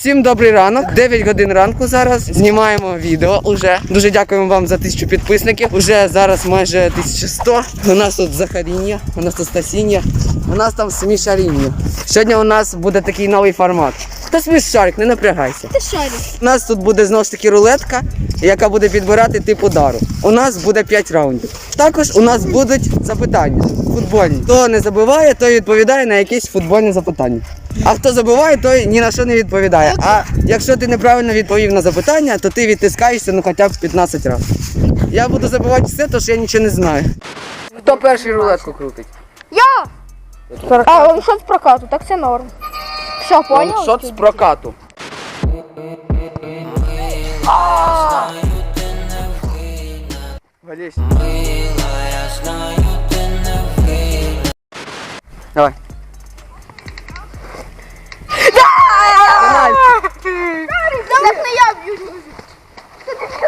Всім добрий ранок. 9 годин ранку зараз. Знімаємо відео уже. Дуже дякуємо вам за тисячу підписників. Уже зараз майже 1100. У нас тут Захаріння, у нас тут Стасіння, у нас там Смішаріння. Сьогодні у нас буде такий новий формат. Хто смішарик, не напрягайся. Ти шарик. У нас тут буде знову ж таки рулетка, яка буде підбирати тип удару. У нас буде 5 раундів. Також у нас будуть запитання футбольні. Хто не забиває, той відповідає на якісь футбольні запитання. А хто забиває, той ні на що не відповідає. А якщо ти неправильно відповів на запитання, то ти відтискаєшся ну хоча б 15 разів. Я буду забивати все, тому що я нічого не знаю. Хто перший рулетку крутить? Я! А, он йшов з прокату, так це норм. Що, поняв? Шот з прокату. Валісь. Давай. Так не я б'ю.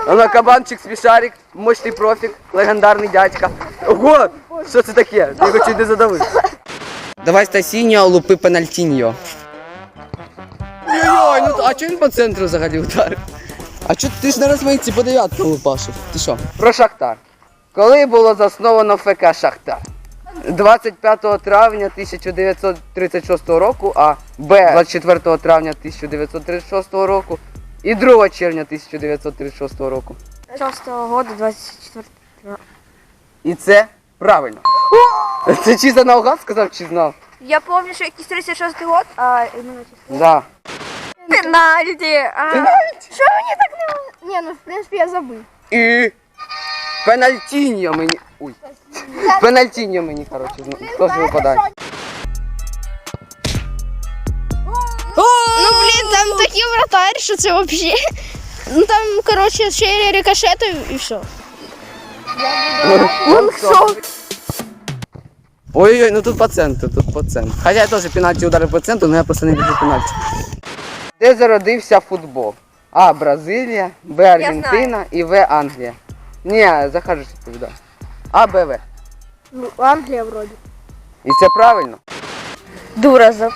Воно кабанчик, смішарик, мощний профік, легендарний дядька. Ого! Що це таке? Його чуть не задавив. Давай Стасіньо, лупи пенальтіньо. Ой-ой, ну а чого він по центру взагалі ударив? А чого ти ж на розмийці по дев'ятку лупашив? Ти що? Про Шахтар. Коли було засновано ФК Шахтар? 25 травня 1936 року, а Б 24 травня 1936 року і 2 червня 1936 року. 6 года, 24. І це правильно. Це чисто наугад сказав чи знав? Я помню, що якийсь 36 год, а іменно число. Да. Пенальті! А... Що мені так не... Ні, ну в принципі я забив. І пенальтіньо мені. Ой. Пенальтіньо мені, коротше, теж випадає. Там такий вратарь, що це взагалі. Ну там, коротше, ще рикошетів і все. Лонгшот. Ой-ой, ну тут по центру, тут по центру. Хоча я теж пенальті ударив по центру, але я просто не люблю пенальті. Де зародився футбол? А. Бразилія, Б. Аргентина і В. Англія. Ні, Захар ж відповідає. А, Б, В. Ну, Англія вроді. І це правильно. Дура за.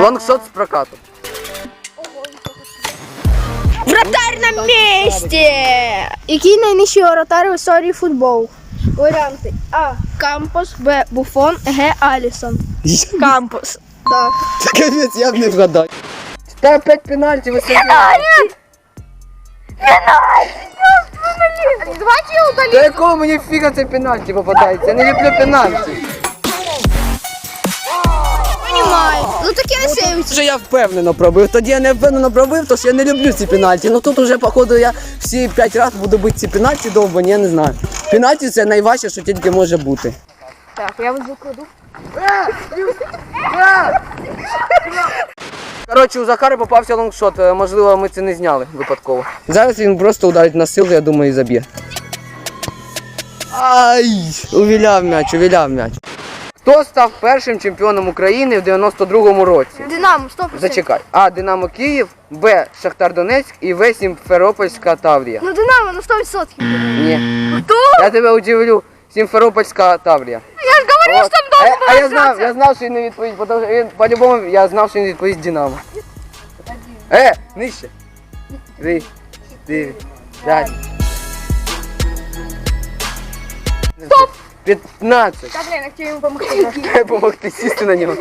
Лонгшот з прокату. Вратарь на місці! Який найнижчий вратар в історії футболу? Варіанти А. Кампус, Б. Буфон, Г. Алісон. Кампус. Так. Капець, я б не вгадав. Та опять пенальті ви Давайте я удалю. Та якого мені фіга це пенальті попадається? Я не люблю пенальті. Ну таке не сейвиться. Вже я впевнено пробив. Тоді я не впевнено пробив, тож я не люблю ці пенальті. Ну тут уже, походу, я всі п'ять разів буду бити ці пенальті довбані, я не знаю. Пенальті це найважче, що тільки може бути. Так, я везу кладу. Коротше, у Захари попався лонгшот. Е, Можливо, ми це не зняли випадково. Зараз він просто ударить на силу, я думаю, і заб'є. Ай! Увіляв м'яч, увіляв м'яч. Хто став першим чемпіоном України в 92-му році? Динамо, 100%. Зачекай. А. Динамо Київ, Б. Шахтар Донецьк і В. Сімферопольська Таврія. Ну Динамо, ну 100%. Ні. Хто? Я тебе удивлю. Сімферопольська Таврія. Я ж говорив, що там а, а я знав, я знав, що він не відповість, бо тому що він по-любому я знав, що він відповість Динамо. Е, нижче. Три, чотири, п'ять. Стоп! 15. Та блін, я хотів йому допомогти. Треба допомогти сісти на нього.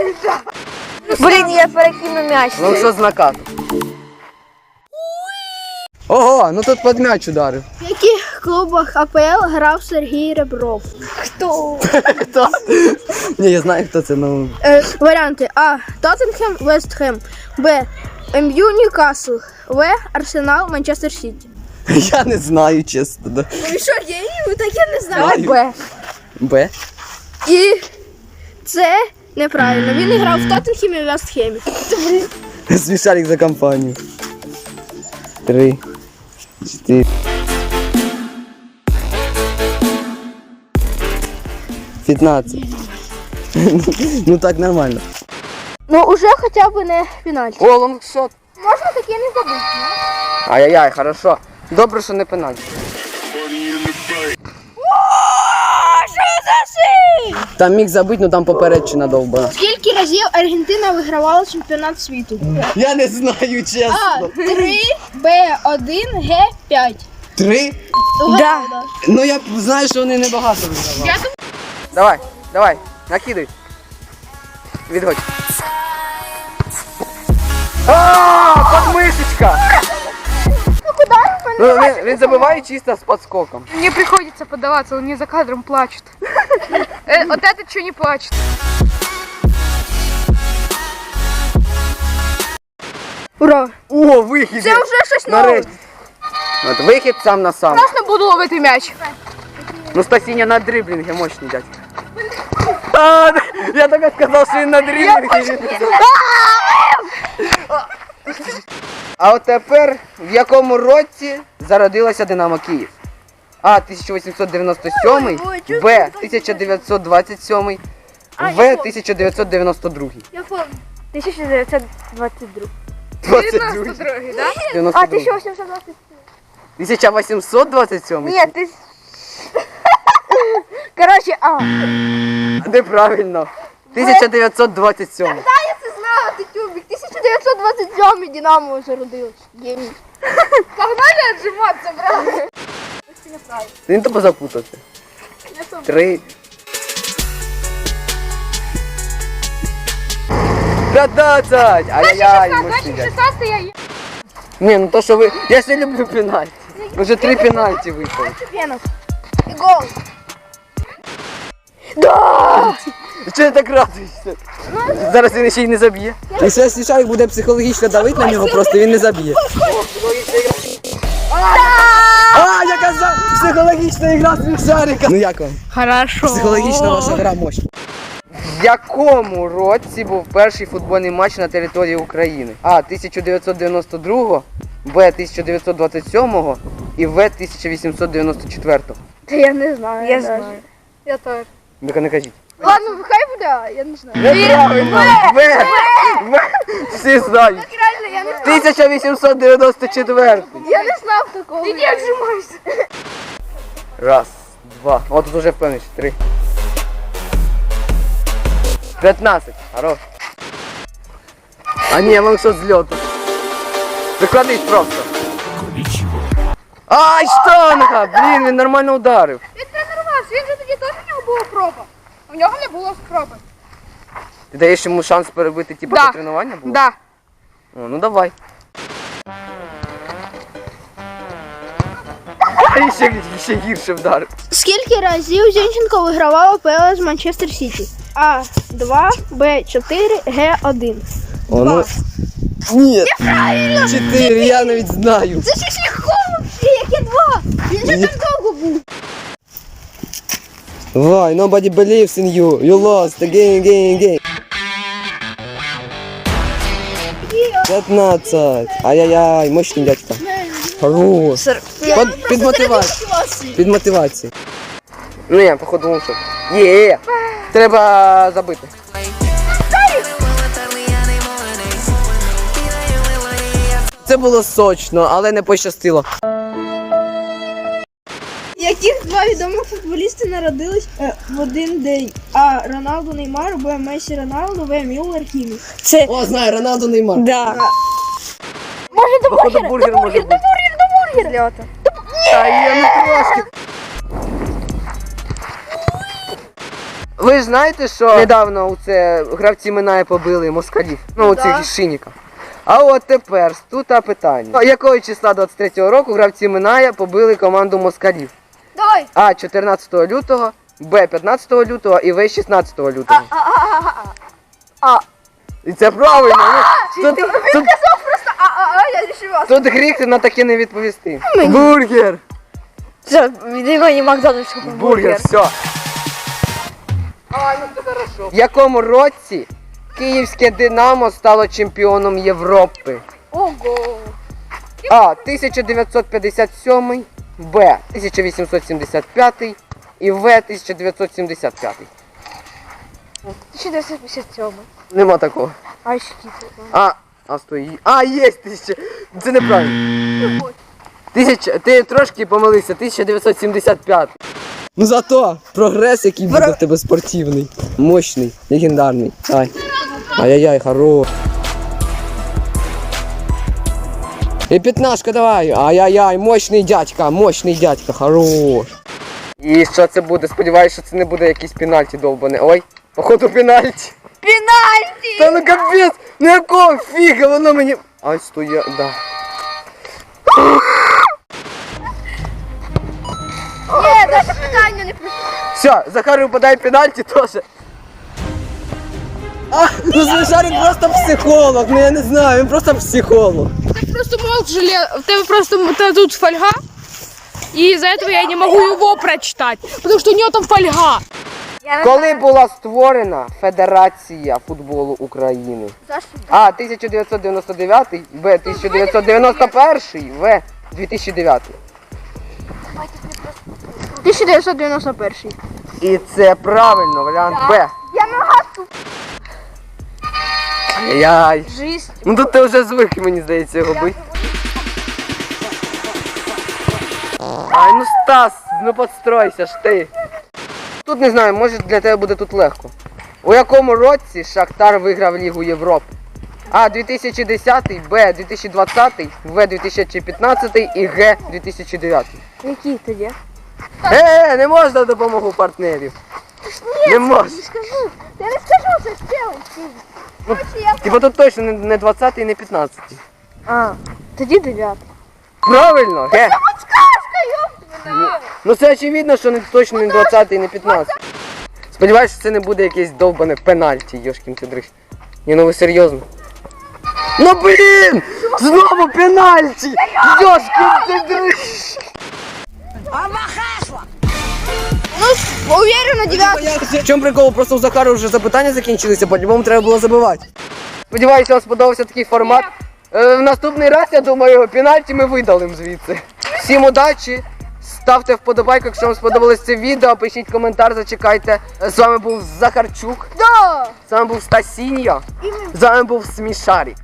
Блін, я перекину м'яч. Ну що з накату? Ого, ну тут під м'яч ударив. В яких клубах АПЛ грав Сергій Ребров? Хто? Хто? Ні, я знаю, хто це, ну. Е, варіанти А. Тоттенхем, Вестхем. Б. МЮ Ньюкасл. В. Арсенал, Манчестер Сіті. Я не знаю, чесно. да. Ну що, я ви таке не знаю. Знаю. Б. Б. І це неправильно. Він грав в Тоттенхемі і Вестхемі. Смішарик за компанію. Три. Чотири. П'ятнадцять. Ну так нормально. Ну, уже хоча б не пенальті. О, лонгшот. Можна таке не забути, Ай-яй-яй, хорошо. Добре, що не пенальті. Там міг забити, ну там попередчина довбана. Скільки разів Аргентина вигравала чемпіонат світу? Я не знаю, А. чесно. 3, Б 1, Г 5. Три? Да. Ну я знаю, що вони небагато вигравали. Давай, давай, накидай. Відходь. А, подмишечка! Ну, він, він забиває чисто з подскоком. Мне приходится подаваться, он не за кадром плачет. Э, Вот этот что не плачет. Ура! О, вихід! Це вже щось Нарешті. От вихід сам на сам. Классно буду ловити мяч. Ну спасіння на дриблінги мощний дядька. А, я тобі сказав, що він на дриблінги. А от тепер в якому році зародилася Динамо Київ? А 1897, Б 1927, В 1992. Я помню. 1922. 22. 92, да? 92. 1820. 1827? Нет, ты... Короче, а. Неправильно. 1927. 1927 Динамо зародилось. Геній. Погнали отжиматься, брат. Він то позапутався. Три. П'ятнадцять! Ай-яй-яй, мощний дядь. 16 я е- Ні, ну то що ви. Я ще люблю пенальті. Вже три пенальті вийшли. Пенов. І гол. Чого ти так радуєшся? Зараз він ще й не заб'є. І все Сішак буде психологічно давити на нього, просто він не заб'є. А, я казав, психологічна ігра смішарика. Ну як вам? Хорошо. Психологічна ваша гра мощна. В якому році був перший футбольний матч на території України? А. 1992, Б. 1927 і В. 1894. Та я не знаю. Я знаю. Я тоже. Ну-ка не кажіть. Ладно, хай буде, а, я не знаю. Неправильно! В! В! Всі знають. Реально, я не 1894. Я не знав такого. Иди отжимайся. Раз, два. О, тут уже впевнений. Три. 15. Хорош. А ні, воно що з льоту. Викладись просто. Ай, штанга! Блін, він нормально ударив. Була проба. У нього не було спроби. Ти даєш йому шанс перебити типу Да. це тренування було? Да. О, ну давай. І ще, ще гірше вдарив. Скільки разів Зінченко вигравала ПЛ з Манчестер Сіті? А. 2, Б 4, Г 1. О, ну... Ні. Чотири, я навіть знаю. Це ж легко вообще, яке два? Він же так довго був. Why? Nobody believes in you. You lost again, again, again. 15. Ай-яй-яй, мощний дядька. Хорош. Под, під мотивацію. Під мотивацію. Ну я, походу, лучше. Є. Треба забити. Це було сочно, але не пощастило. Два відомих футболісти народились е, в один день? А. Роналду Неймар, Б. Месі Роналду, В. Мюллер Хімі. Це О, знаю, Роналду Неймар. да. Походу, бургер може бути. Льота. Та є ну трошки. Ви ж знаєте, що недавно у це гравці Минає побили москалів, ну оцих шиніків. А от тепер тут питання. Якого числа 23-го року гравці Минає побили команду москалів? Давай. А 14 лютого, Б 15 лютого і В 16 лютого. А. І це правильно. Ну, тут, тут, А, а, а, я рішила. тут гріх на таке не відповісти. Бургер! Це відомий Макдональдс. Бургер, все. В якому році київське Динамо стало чемпіоном Європи? Ого. А. 1957, Б. 1875 і В. 1975. 1957. Нема такого. А скільки? А, а стої. А, є тисяча. Це неправильно. Тисяча, ти трошки помилився, 1975. Ну зато прогрес, який буде в тебе спортивний, мощний, легендарний. Ай. Ай-яй-яй, хорош. І п'ятнашка давай. Ай-яй-яй, мощний дядька, мощний дядька, хорош. І що це буде? Сподіваюсь, що це не буде якийсь пенальті довбане. Ой, походу пенальті. Пенальті! Та ну капець, ну якого фіга, воно мені. Ай, стоя, да. Ні, даже питання не прийшло. Все, Захар випадає пенальті теж. А, ну Захарик просто психолог, ну я не знаю, він просто психолог. Ты просто мог желе... В тебе просто та тут фольга. И из-за этого я не могу его прочитать. Потому что у него там фольга. Коли була створена Федерація футболу України? За що? А, 1999, Б, 1991, В, 2009. 1991. І це правильно, варіант Б. Яй. Жизнь. Ну тут ти вже звик, мені здається, його бити. Ай, ну Стас, ну подстройся ж ти. Тут не знаю, може для тебе буде тут легко. У якому році Шахтар виграв Лігу Європи? А 2010, Б 2020, В 2015 і Г 2009. Який тоді? Е, не можна допомогу партнерів. Не можна. Не скажу. Я не скажу, це спілий. Ну, Типа тут точно не- не 20 і не 15. А, тоді 9. Правильно, Г. Подсказка, ёпта. Ну це очевидно, що не точно не 20 і не 15. Сподіваюсь, що це не буде якесь довбане пенальті, Йошкін ти дрищ. Ні, ну ви серйозно. Ну блін! Знову пенальті! Йошкін ти дрищ! Ну, уверенно, 9. В чому прикол? Просто у Захару вже запитання закінчилися, по-любому треба було забивати. Сподіваюся, вам сподобався такий формат. Е, в наступний раз, я думаю, пенальті ми видалимо звідси. Всім удачі! Ставте вподобайку, якщо вам сподобалось це відео, пишіть коментар, зачекайте. З вами був Захарчук, Да. з вами був Стасіньо, з вами був Смішарік.